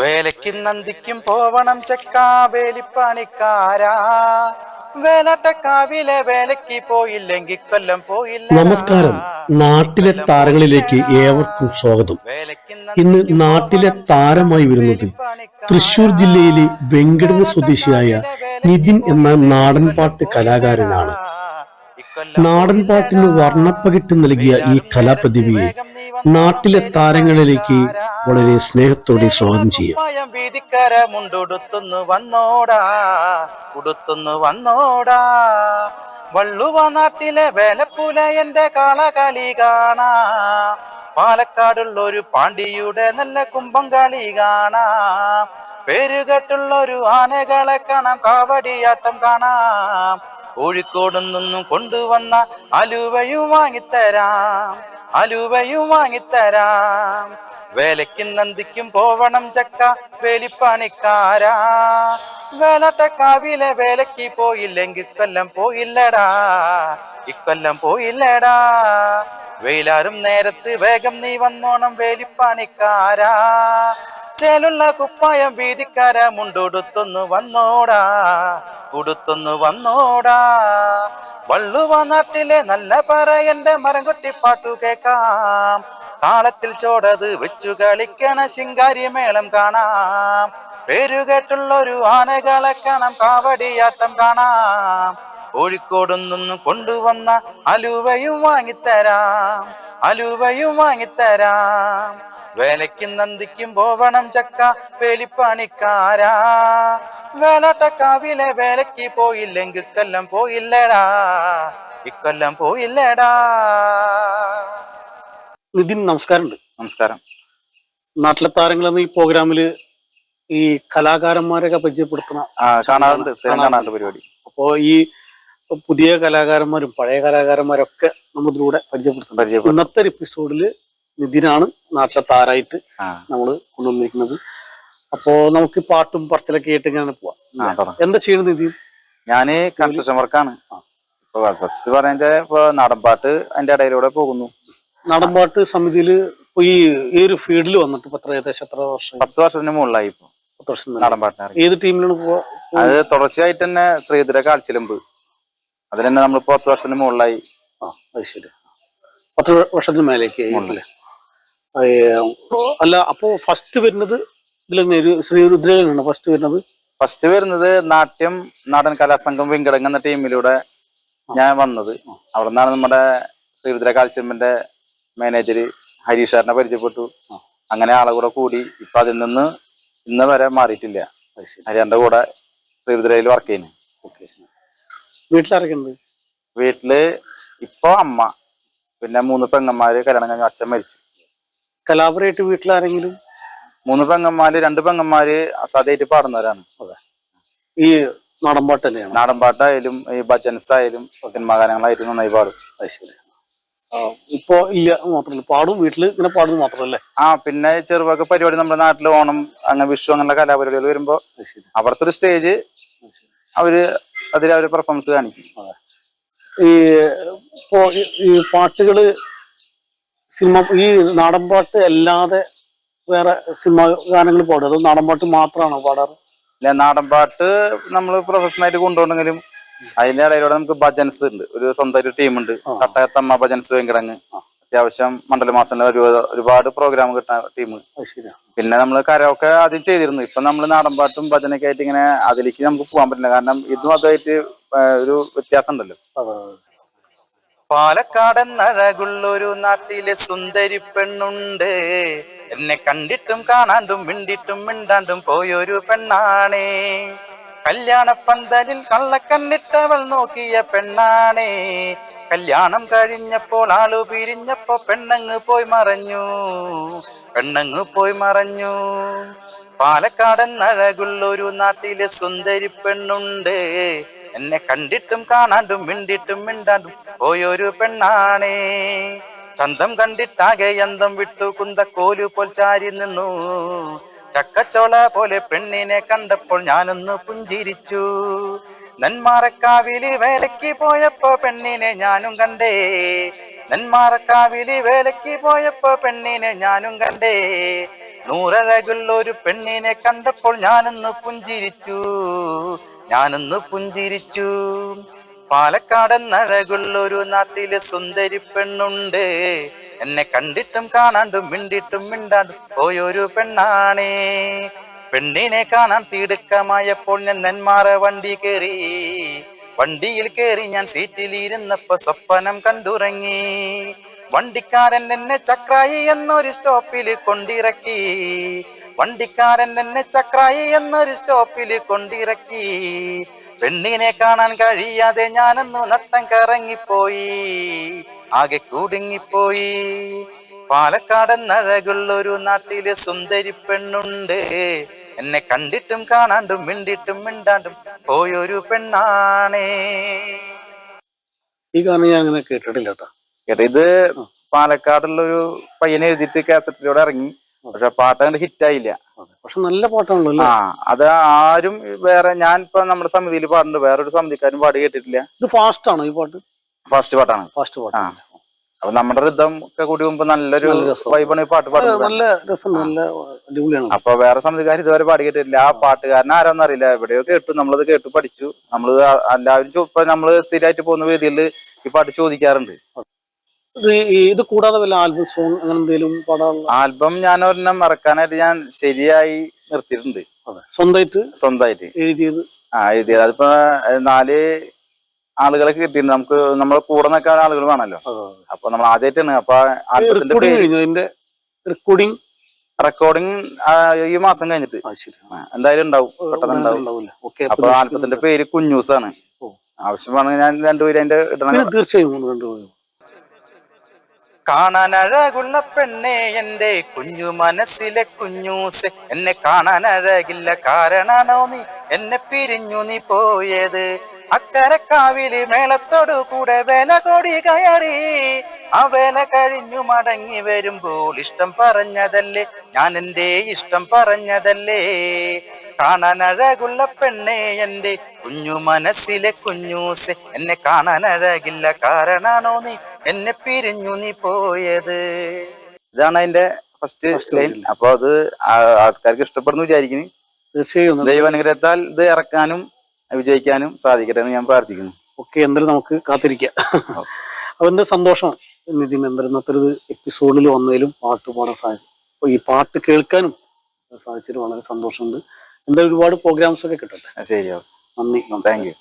വേലയ്ക്കും നന്ദിക്കും പോവണം ചെക്കാ വേലിപ്പണിക്കാരാ. വേലട്ടക്കാവിലെ വേലയ്ക്ക് പോയില്ലെങ്കിൽ കൊല്ലം പോയില്ല നമസ്കാരം. നാട്ടിലെ താരങ്ങളിലേക്ക് ഏവർക്കും സ്വാഗതം. ഇന്ന് നാട്ടിലെ താരമായി വരുന്നത് തൃശൂർ ജില്ലയിലെ വെങ്കടവ് സ്വദേശിയായ നിതിൻ എന്ന നാടൻപാട്ട് കലാകാരനാണ്. നാടൻപാട്ടിന് വർണപ്പകിട്ട് നൽകിയ ഈ കലാപ്രതിഭയെ നാട്ടിലെ താരങ്ങളിലേക്ക് വളരെ സ്നേഹത്തോടെ സ്വാഗതം ചെയ്യും. വള്ളുവ നാട്ടിലെ വേലപ്പുല എന്റെ കാളകളി കാണാ. പാലക്കാടുള്ളൊരു പാണ്ടിയുടെ നല്ല കുംഭം കളി കാണാം. പേരുകെട്ടുള്ളൊരു ആനകളെ കാണാം കാവടിയാട്ടം കാണാം. കോഴിക്കോട് നിന്നും കൊണ്ടുവന്ന അലുവയും വാങ്ങിത്തരാം അലുവയും വാങ്ങിത്തരാം. വേലയ്ക്കും നന്ദിക്കും പോവണം ചക്ക വേലിപ്പണിക്കാരാ. വേലട്ടക്കാവിലെ വേലയ്ക്ക് പോയില്ലെങ്കിൽ ഇക്കൊല്ലം പോയില്ലടാ ഇക്കൊല്ലം പോയില്ലടാ. വെയിലാരും നേരത്ത് വേഗം നീ വന്നോണം വേലിപ്പണിക്കാരാ. ചേലുള്ള കുപ്പായം വീതിക്കാരാ മുണ്ടുടുത്തൊന്നു വന്നോടാ. ഉടുത്തൊന്നു വന്നോടാ. വള്ളുവ നാട്ടിലെ നല്ല പറയന്റെ മരം കുട്ടിപ്പാട്ടു കേക്കാം താളത്തിൽ ചോടത് വെച്ചു കളിക്കണ ശിങ്കാരി മേളം കാണാം. പേരുകേട്ടുള്ളൊരു ആനകളെ കാണാം കാവടിയാട്ടം കാണാം. കോഴിക്കോട് നിന്നും കൊണ്ടുവന്ന അലുവയും വാങ്ങിത്തരാം. അലുവയും വാങ്ങിത്തരാം. വേലയ്ക്കും നന്ദിക്കും പോവണം ചക്ക വേലിപ്പണിക്കാരാ. വേലാട്ടക്കാവിലെ വേലയ്ക്ക് പോയില്ലെങ്കിൽ കൊല്ലം പോയില്ലടാ. ഇക്കൊല്ലം പോയില്ലടാ. നിതിൻ നമസ്കാരമുണ്ട്. നമസ്കാരം. നാട്ടിലെ താരങ്ങൾ എന്ന ഈ പ്രോഗ്രാമിൽ ഈ കലാകാരന്മാരൊക്കെ പരിചയപ്പെടുത്തുന്ന ആ കാണാറുണ്ട്. പരിപാടി. അപ്പോ ഈ പുതിയ കലാകാരന്മാരും പഴയ കലാകാരന്മാരൊക്കെ നമ്മളിതിലൂടെ പരിചയപ്പെടുത്തുന്നു പരിചയപ്പെടും ഇന്നത്തെ ഒരു എപ്പിസോഡിൽ നിതിനാണ് നാട്ടിലെ നമ്മൾ നമ്മൾ കൊണ്ടുവന്നിരിക്കുന്നത്. അപ്പോ നമുക്ക് പാട്ടും പറച്ചിലൊക്കെ ആയിട്ട് ഇങ്ങനെ പോവാം. എന്താ ചെയ്യുന്നത് നിതി ഞാൻ കൺസ്ട്രക്ഷൻ വർക്കാണ്. ഇപ്പൊ സത്യം പറഞ്ഞ ഇപ്പൊ നാടൻപാട്ട് അതിന്റെ ഇടയിലൂടെ പോകുന്നു. നാടൻപാട്ട് സമിതിയിൽ ഈ ഈ ഒരു ഫീൽഡിൽ വന്നിട്ട് എത്ര ഏകദേശം എത്ര വർഷം? പത്ത് വർഷത്തിന് മുകളിലായി ഇപ്പൊ. പത്ത് വർഷം. നാടൻപാട്ടിന്. ഏത് ടീമിലാണ് പോവാ? അത് തുടർച്ചയായിട്ട് തന്നെ ശ്രീധര കാൽച്ചിലമ്പ്. അതിൽ തന്നെ നമ്മൾ പത്ത് വർഷത്തിന് മുകളിലായി. ആ അത് ശരി. പത്ത് വർഷത്തിന് മേലേക്ക് അല്ലേ അപ്പോ ഫസ്റ്റ് വരുന്നത് ഇതിൽ ശ്രീ ശ്രീരുദ്രയിലാണ് ഫസ്റ്റ് വരുന്നത്? ഫസ്റ്റ് വരുന്നത് നാട്യം നാടൻ കലാസംഘം വെങ്കടങ് എന്ന ടീമിലൂടെ ഞാൻ വന്നത്. അവിടെ നിന്നാണ് നമ്മുടെ ശ്രീരുദ്ര കാൽച്ചിലമ്പിന്റെ മാനേജർ ഹരീഷ് ഹരീഷാറിനെ പരിചയപ്പെട്ടു. അങ്ങനെ ആളെ കൂടെ കൂടി ഇപ്പൊ അതിൽ നിന്ന് ഇന്ന് വരെ മാറിയിട്ടില്ല. ഹരിയാന്റെ കൂടെ ശ്രീരുദ്രയിൽ വർക്ക് ചെയ്യുന്നു ഉണ്ട്? വീട്ടിൽ ഇപ്പൊ അമ്മ പിന്നെ മൂന്ന് പെങ്ങന്മാര് കല്യാണം കഴിഞ്ഞ അച്ഛൻ മരിച്ചു. കലാപരമായിട്ട് വീട്ടിലാരെങ്കിലും? മൂന്ന് പെങ്ങന്മാര് രണ്ട് പെങ്ങന്മാര് അസാധ്യമായിട്ട് പാടുന്നവരാണ്. അതെ. ഈ നാടൻപാട്ട് തന്നെയാണ്? നാടൻപാട്ടായാലും ഈ ഭജൻസ് ആയാലും സിനിമാ ഗാനങ്ങളായാലും നന്നായി പാടും. അത് ശരി. ആ, ഇപ്പൊ ഇല്ല മാത്രമല്ല പാടും വീട്ടിൽ ഇങ്ങനെ പാടുന്നത് മാത്രമല്ലേ ആ പിന്നെ ചെറുപൊക്കെ പരിപാടി നമ്മുടെ നാട്ടിൽ ഓണം അങ്ങനെ വിഷു അങ്ങനെയുള്ള കലാപരിപാടികൾ വരുമ്പോ അത് ശരി. അവിടുത്തെ ഒരു സ്റ്റേജ് അവർ അതിൽ അവർ പെർഫോമൻസ് കാണിക്കും. ഈ ഇപ്പോ ഈ- ഈ പാട്ടുകൾ സിനിമ ഈ നാടൻപാട്ട് അല്ലാതെ വേറെ സിനിമ ഗാനങ്ങൾ പാടും അതോ നാടൻപാട്ട് മാത്രമാണോ പാടാറ്? പിന്നെ നാടൻപാട്ട് നമ്മൾ പ്രൊഫഷണൽ ആയിട്ട് കൊണ്ടുപോകണമെങ്കിലും അതിന്റെ ഇടയിലൂടെ നമുക്ക് ഭജൻസ് ഉണ്ട്. ഒരു സ്വന്തമായിട്ട് ടീമുണ്ട് കട്ടയത്തമ്മ ഭജൻസ് വെങ്കിടങ്ങ്. അത്യാവശ്യം മണ്ഡലമാസത്തിലെ ഒരു ഒരുപാട് പ്രോഗ്രാം കിട്ടുന്ന ടീം പിന്നെ നമ്മൾ കരമൊക്കെ ആദ്യം ചെയ്തിരുന്നു. ഇപ്പൊ നമ്മൾ നാടൻപാട്ടും ഭജനൊക്കെ ആയിട്ട് ഇങ്ങനെ അതിലേക്ക് നമുക്ക് പോകാൻ പറ്റില്ല. കാരണം ഇതും അതുമായിട്ട് ഒരു വ്യത്യാസം ഉണ്ടല്ലോ. പാലക്കാടെന്നഴകുള്ളൊരു നാട്ടിലെ സുന്ദരി പെണ്ണുണ്ട്. എന്നെ കണ്ടിട്ടും കാണാണ്ടും മിണ്ടിട്ടും മിണ്ടാണ്ടും പോയൊരു പെണ്ണാണേ. കല്യാണ പന്തലിൽ കള്ളക്കണ്ണിട്ടവൾ നോക്കിയ പെണ്ണാണേ. കല്യാണം കഴിഞ്ഞപ്പോൾ ആളു പിരിഞ്ഞപ്പോ പെണ്ണങ്ങ് പോയി മറഞ്ഞു. പെണ്ണങ്ങ് പോയി മറഞ്ഞു. പാലക്കാടൻ നഴകുള്ളൊരു നാട്ടിലെ സുന്ദരി പെണ്ണുണ്ട്. എന്നെ കണ്ടിട്ടും കാണാണ്ടും മിണ്ടിട്ടും മിണ്ടാണ്ടും പോയൊരു പെണ്ണാണേ. ചന്തം കണ്ടിട്ടാകെ അന്തം വിട്ടു കുന്തക്കോലു പോൽ ചാരി നിന്നു. ചക്കച്ചോള പോലെ പെണ്ണിനെ കണ്ടപ്പോൾ ഞാനൊന്ന് പുഞ്ചിരിച്ചു. നെന്മാറക്കാവിലി വേലയ്ക്ക് പോയപ്പോ പെണ്ണിനെ ഞാനും കണ്ടേ. നെന്മാറക്കാവിലി വേലയ്ക്ക് പോയപ്പോ പെണ്ണിനെ ഞാനും കണ്ടേ. നൂറഴകുള്ള ഒരു പെണ്ണിനെ കണ്ടപ്പോൾ ഞാനൊന്ന് പുഞ്ചിരിച്ചു. ഞാനൊന്ന് പുഞ്ചിരിച്ചു. പാലക്കാടൻ ഒരു നാട്ടിലെ സുന്ദരി പെണ്ണുണ്ട്. എന്നെ കണ്ടിട്ടും കാണാണ്ടും മിണ്ടിട്ടും മിണ്ടാണ്ടും പോയൊരു പെണ്ണാണേ. പെണ്ണിനെ കാണാൻ തിടുക്കമായപ്പോൾ ഞാൻ നെന്മാറ വണ്ടി കയറി വണ്ടിയിൽ കയറി ഞാൻ സീറ്റിലിരുന്നപ്പോ സ്വപ്നം കണ്ടുറങ്ങി. വണ്ടിക്കാരൻ എന്നെ ചക്രായി എന്നൊരു സ്റ്റോപ്പിൽ കൊണ്ടിറക്കി. വണ്ടിക്കാരൻ എന്നെ ചക്രായി എന്നൊരു സ്റ്റോപ്പിൽ കൊണ്ടിറക്കി. പെണ്ണിനെ കാണാൻ കഴിയാതെ ഞാനൊന്നു നട്ടം കറങ്ങിപ്പോയി. ആകെ കുടുങ്ങിപ്പോയി. പാലക്കാടൻ നഴകുള്ളൊരു നാട്ടിലെ സുന്ദരി പെണ്ണുണ്ട്. എന്നെ കണ്ടിട്ടും കാണാണ്ടും മിണ്ടിട്ടും മിണ്ടാണ്ടും പോയൊരു പെണ്ണാണേ. ഈ കാരണം ഞാൻ അങ്ങനെ കേട്ടിട്ടില്ല കേട്ടോ കേട്ടോ ഇത് പാലക്കാടുള്ള ഒരു പയ്യനെ എഴുതിയിട്ട് കാസറ്റിലൂടെ ഇറങ്ങി. പക്ഷെ പാട്ട് അങ്ങനെ ഹിറ്റായില്ല. പക്ഷെ നല്ല പാട്ടാണല്ലോ ആ അത് ആരും വേറെ ഞാൻ ഇപ്പൊ നമ്മുടെ സമിതിയിൽ പാടുന്നുണ്ട്. വേറൊരു സമിതിക്കാരും പാടി കേട്ടിട്ടില്ല. ഇത് ഫാസ്റ്റ് ആണോ ഈ പാട്ട്? ഫാസ്റ്റ് പാട്ടാണ്. ഫാസ്റ്റ് പാട്ട്. അപ്പൊ നമ്മുടെ ഋതം ഒക്കെ കൂടി മുമ്പ് നല്ലൊരു നല്ല വൈബാണ് ഈ പാട്ട് പാടുന്നത്. നല്ല രസം നല്ല അടിപൊളിയാണ്. അപ്പൊ വേറെ സമിതിക്കാർ ഇതുവരെ പാടി കേട്ടിട്ടില്ല. ആ പാട്ടുകാരൻ ആരാന്ന് അറിയില്ല. എവിടെയോ കേട്ടു നമ്മളത് കേട്ടു പഠിച്ചു. നമ്മൾ എല്ലാവരും ഇപ്പൊ നമ്മൾ സ്ഥിരമായിട്ട് പോകുന്ന വേദിയിൽ ഈ പാട്ട് ചോദിക്കാറുണ്ട്. ഇത് കൂടാതെ വല്ല ആൽബം സോങ് അങ്ങനെ എന്തെങ്കിലും പാടാനുള്ള ആൽബം ഞാൻ ഒരെണ്ണം മറക്കാനായിട്ട് ഞാൻ ശരിയായി നിർത്തിയിട്ടുണ്ട്. സ്വന്തമായിട്ട് സ്വന്തമായിട്ട്. എഴുതിയത്? ആ എഴുതിയത്. അതിപ്പോ നാല് ആളുകളെ കിട്ടിയിട്ടുണ്ട്. നമുക്ക് നമ്മളെ കൂടെ നിൽക്കാൻ ആളുകൾ വേണമല്ലോ. അപ്പൊ നമ്മൾ ആദ്യമായിട്ടാണ് അപ്പൊ ആൽബത്തിന്റെ റെക്കോർഡിംഗ് റെക്കോർഡിംഗ് ഈ മാസം കഴിഞ്ഞിട്ട്. എന്തായാലും ഉണ്ടാവും. പെട്ടെന്ന് ഉണ്ടാവും. അപ്പൊ ആൽബത്തിന്റെ പേര് കുഞ്ഞൂസാണ്. ഓ. ആവശ്യമാണെങ്കിൽ ഞാൻ രണ്ടുപേരും അതിന്റെ ഇടണം തീർച്ചയായും കാണാൻ അഴകുള്ള പെണ്ണെ എന്റെ കുഞ്ഞു മനസ്സിലെ കുഞ്ഞൂസ്. എന്നെ കാണാൻ അഴകില്ല കാരണാണോ നീ? എന്നെ പിരിഞ്ഞു നീ പോയത്. അക്കരക്കാവിൽ മേളത്തോടു കൂടെ വേല കൊടി കയറി. ആ വേല കഴിഞ്ഞു മടങ്ങി വരുമ്പോൾ ഇഷ്ടം പറഞ്ഞതല്ലേ? ഞാൻ എന്റെ ഇഷ്ടം പറഞ്ഞതല്ലേ? കാണാൻ അഴകുള്ള പെണ്ണെ എന്റെ കുഞ്ഞു മനസ്സിലെ കുഞ്ഞൂസെ എന്നെ കാണാൻ അഴകില്ല കാരണാണോ നീ? എന്നെ പിരിഞ്ഞു നീ പോയത്. ഇതാണ് അതിന്റെ ഫസ്റ്റ് ലൈൻ. അപ്പൊ അത് ആൾക്കാർക്ക് ഇഷ്ടപ്പെടുന്നു വിചാരിക്കുന്നു. ദൈവ അനുഗ്രഹത്താൽ ദൈവാനുഗ്രഹത്താൽ ഇത് ഇറക്കാനും വിജയിക്കാനും സാധിക്കട്ടെ എന്ന് ഞാൻ പ്രാർത്ഥിക്കുന്നു. ഓക്കെ എന്തായാലും നമുക്ക് കാത്തിരിക്കാം. അപ്പൊ എന്താ സന്തോഷം? നിതിൻ എന്തായാലും ഒരു എപ്പിസോഡിൽ വന്നതിലും പാട്ട് പാടാൻ സാധിച്ചു. അപ്പൊ ഈ പാട്ട് കേൾക്കാനും സാധിച്ചതിൽ വളരെ സന്തോഷമുണ്ട്. എന്തായാലും ഒരുപാട് പ്രോഗ്രാംസ് ഒക്കെ കിട്ടട്ടെ. ശരി നന്ദി. Thank you